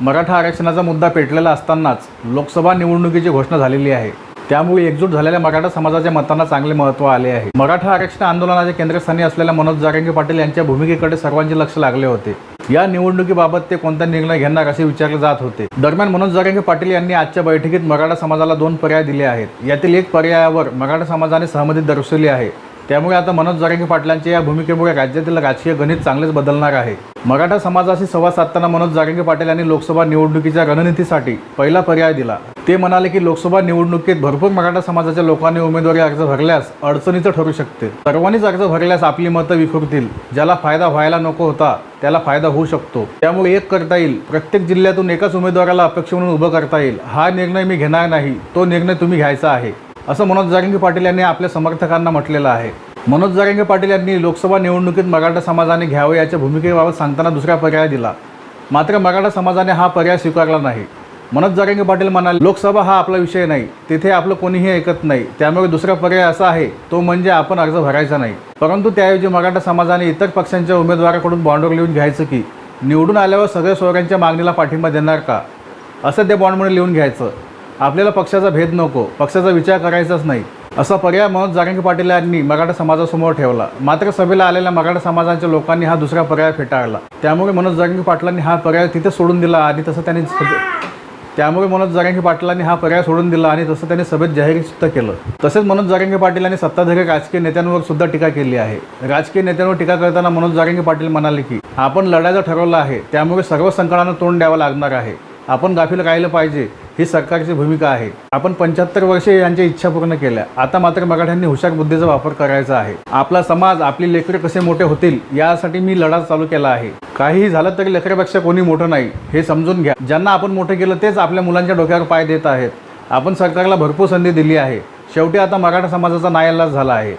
मराठा आरक्षणाचा मुद्दा पेटलेला असतानाच लोकसभा निवडणुकीची घोषणा झालेली आहे. त्यामुळे एकजूट झालेल्या मराठा समाजाच्या मतांना चांगले महत्त्व आले आहे. मराठा आरक्षण आंदोलनाच्या केंद्रस्थानी असलेल्या मनोज जारंगे पाटील यांच्या भूमिकेकडे सर्वांचे लक्ष लागले होते. या निवडणुकीबाबत ते कोणता निर्णय घेणार असे विचारले जात होते. दरम्यान मनोज जारंगे पाटील यांनी आजच्या बैठकीत मराठा समाजाला दोन पर्याय दिले आहेत. यातील एक पर्यायावर मराठा समाजाने सहमती दर्शवली आहे. त्यामुळे आता मनोज जारंगे पाटलांच्या या भूमिकेमुळे राज्यातील राजकीय गणित चांगलेच बदलणार आहे. मराठा समाजाशी संवाद साधताना मनोज जारंगे पाटील यांनी लोकसभा निवडणुकीच्या रणनीतीसाठी पहिला पर्याय दिला. ते म्हणाले की लोकसभा निवडणुकीत भरपूर मराठा समाजाच्या लोकांनी उमेदवारी अर्ज भरल्यास अडचणीचं ठरू शकते. सर्वांनीच अर्ज भरल्यास आपली मतं विखुरतील. ज्याला फायदा व्हायला नको होता त्याला फायदा होऊ शकतो. त्यामुळे एक करता येईल. प्रत्येक जिल्ह्यातून एकाच उमेदवाराला अपेक्ष म्हणून उभं करता येईल. हा निर्णय मी घेणार नाही. तो निर्णय तुम्ही घ्यायचा आहे. असं मनोज जारंगे पाटील यांनी आपल्या समर्थकांना म्हटलेलं आहे. मनोज जारंगे पाटील यांनी लोकसभा निवडणुकीत मराठा समाजाने घ्यावे याच्या भूमिकेबाबत सांगताना दुसरा पर्याय दिला. मात्र मराठा समाजाने हा पर्याय स्वीकारला नाही. मनोज जारंगे पाटील म्हणाले लोकसभा हा आपला विषय नाही. तिथे आपलं कोणीही ऐकत नाही. त्यामुळे दुसरा पर्याय असा आहे तो म्हणजे आपण अर्ज भरायचा नाही. परंतु त्याऐवजी मराठा समाजाने इतर पक्षांच्या उमेदवाराकडून बॉन्डवर लिहून घ्यायचं की निवडून आल्यावर सगळ्या सोयऱ्यांच्या मागणीला पाठिंबा देणार का? असं ते बॉन्डमध्ये लिहून घ्यायचं. आपल्याला पक्षाचा भेद नको पक्षाचा विचार करायचाच नाही. असा पर्याय म्हणून जारंगी पाटील यांनी मराठा समाजासमोर ठेवला. मात्र सभेला आलेल्या मराठा समाजाच्या लोकांनी हा दुसरा पर्याय फेटाळला. त्यामुळे मनोज जारंगे पाटलांनी हा पर्याय तिथे सोडून दिला आणि तसं त्यांनी त्यामुळे मनोज जारंगी पाटलांनी हा पर्याय सोडून दिला आणि तसं त्यांनी सभेत जाहीर सुद्धा केलं. तसेच मनोज जारंगी पाटील यांनी सत्ताधारी राजकीय नेत्यांवर सुद्धा टीका केली आहे. राजकीय नेत्यांवर टीका करताना मनोज जारंगी पाटील म्हणाले की आपण लढायचं ठरवलं आहे. त्यामुळे सर्व संकटांना तोंड द्यावं लागणार आहे. आपण गाफील राहिलं पाहिजे. ही सरकारची भूमिका आहे. आपण पंच्याहत्तर वर्षे यांच्या इच्छा पूर्ण केल्या. आता मात्र मराठ्यांनी हुशार बुद्धीचा वापर करायचा आहे. आपला समाज आपली लेकरे कसे मोठे होतील यासाठी मी लढा चालू केला आहे. काहीही झालं तरी लेकरापेक्षा कोणी मोठं नाही हे समजून घ्या. ज्यांना आपण मोठं केलं तेच आपल्या मुलांच्या डोक्यावर पाय देत आहेत. आपण सरकारला भरपूर संधी दिली आहे. शेवटी आता मराठा समाजाचा नायलाज झाला आहे.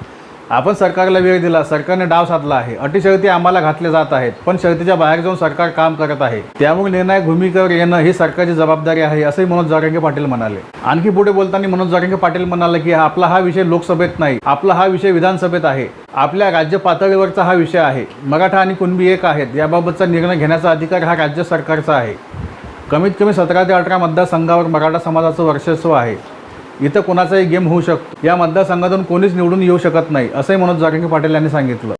आपण सरकारला वेळ दिला सरकारने डाव साधला आहे. अटी शर्ती आम्हाला घातल्या जात आहेत पण शर्तीच्या बाहेर जाऊन सरकार काम करत आहे. त्यामुळे निर्णायक भूमिकेवर येणं ही सरकारची जबाबदारी आहे असंही मनोज जारंगे पाटील म्हणाले. आणखी पुढे बोलताना मनोज जारंगे पाटील म्हणाले की आपला हा विषय लोकसभेत नाही आपला हा विषय विधानसभेत आहे. आपल्या राज्य पातळीवरचा हा विषय आहे. मराठा आणि कुणबी एक आहेत याबाबतचा निर्णय घेण्याचा अधिकार हा राज्य सरकारचा आहे. कमीत कमी सतरा ते अठरा मतदारसंघावर मराठा समाजाचं वर्चस्व आहे. इथं कोणाचाही गेम होऊ शकतो. या मतदारसंघातून कोणीच निवडून येऊ शकत नाही असंही मनोज जारंगे पाटील यांनी सांगितलं.